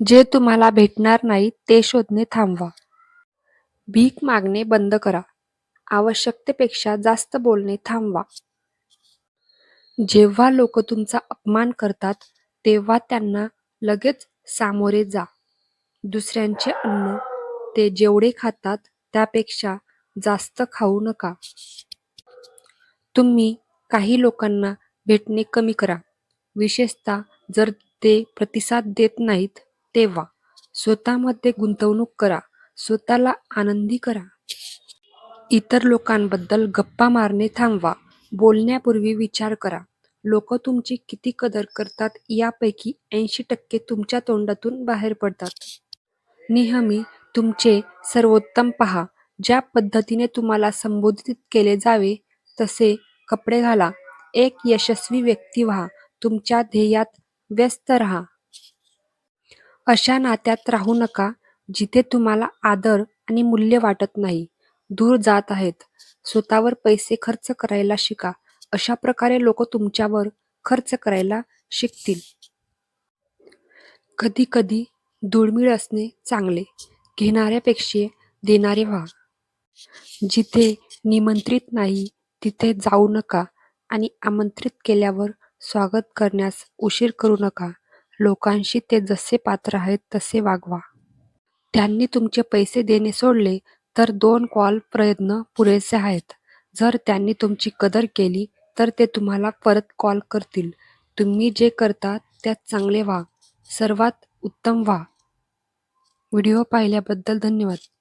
जे तुम्हाला भेटणार नाही ते शोधणे थांबवा. भीक मागणे बंद करा. आवश्यकतेपेक्षा जास्त बोलणे थांबवा. जेव्हा लोक तुमचा अपमान करतात तेव्हा त्यांना लगेच सामोरे जा. दुसऱ्यांचे अन्न ते जेवढे खातात त्यापेक्षा जास्त खाऊ नका. तुम्ही काही लोकांना भेटणे कमी करा, विशेषतः जर ते प्रतिसाद देत नाहीत तेव्हा. स्वतःमध्ये गुंतवणूक करा. स्वतःला आनंदी करा. इतर लोकांबद्दल गप्पा मारणे थांबवा. बोलण्यापूर्वी विचार करा. लोक तुमची किती कदर करतात यापैकी ऐंशी टक्के तुमच्या तोंडातून बाहेर पडतात. नेहमी तुमचे सर्वोत्तम पहा. ज्या पद्धतीने तुम्हाला संबोधित केले जावे तसे कपडे घाला. एक यशस्वी व्यक्ती व्हा. तुमच्या ध्येयात व्यस्त राहा. अशा नात्यात राहू नका जिथे तुम्हाला आदर आणि मूल्य वाटत नाही. दूर जात आहेत. स्वतःवर पैसे खर्च करायला शिका. अशा प्रकारे लोक तुमच्यावर खर्च करायला शिकतील. कधीकधी दुर्मिळ असणे चांगले. घेणाऱ्यापेक्षा देणारे व्हा. जिथे निमंत्रित नाही तिथे जाऊ नका आणि आमंत्रित केल्यावर स्वागत करण्यास उशीर करू नका. लोकांशी ते जसे पात्र आहेत तसे वागवा. त्यांनी तुमचे पैसे देणे सोडले तर दोन कॉल प्रयत्न पुरेसे आहेत. जर त्यांनी तुमची कदर केली तर ते तुम्हाला परत कॉल करतील. तुम्ही जे करता त्यात चांगले व्हा. सर्वात उत्तम व्हा. व्हिडिओ पाहिल्याबद्दल धन्यवाद.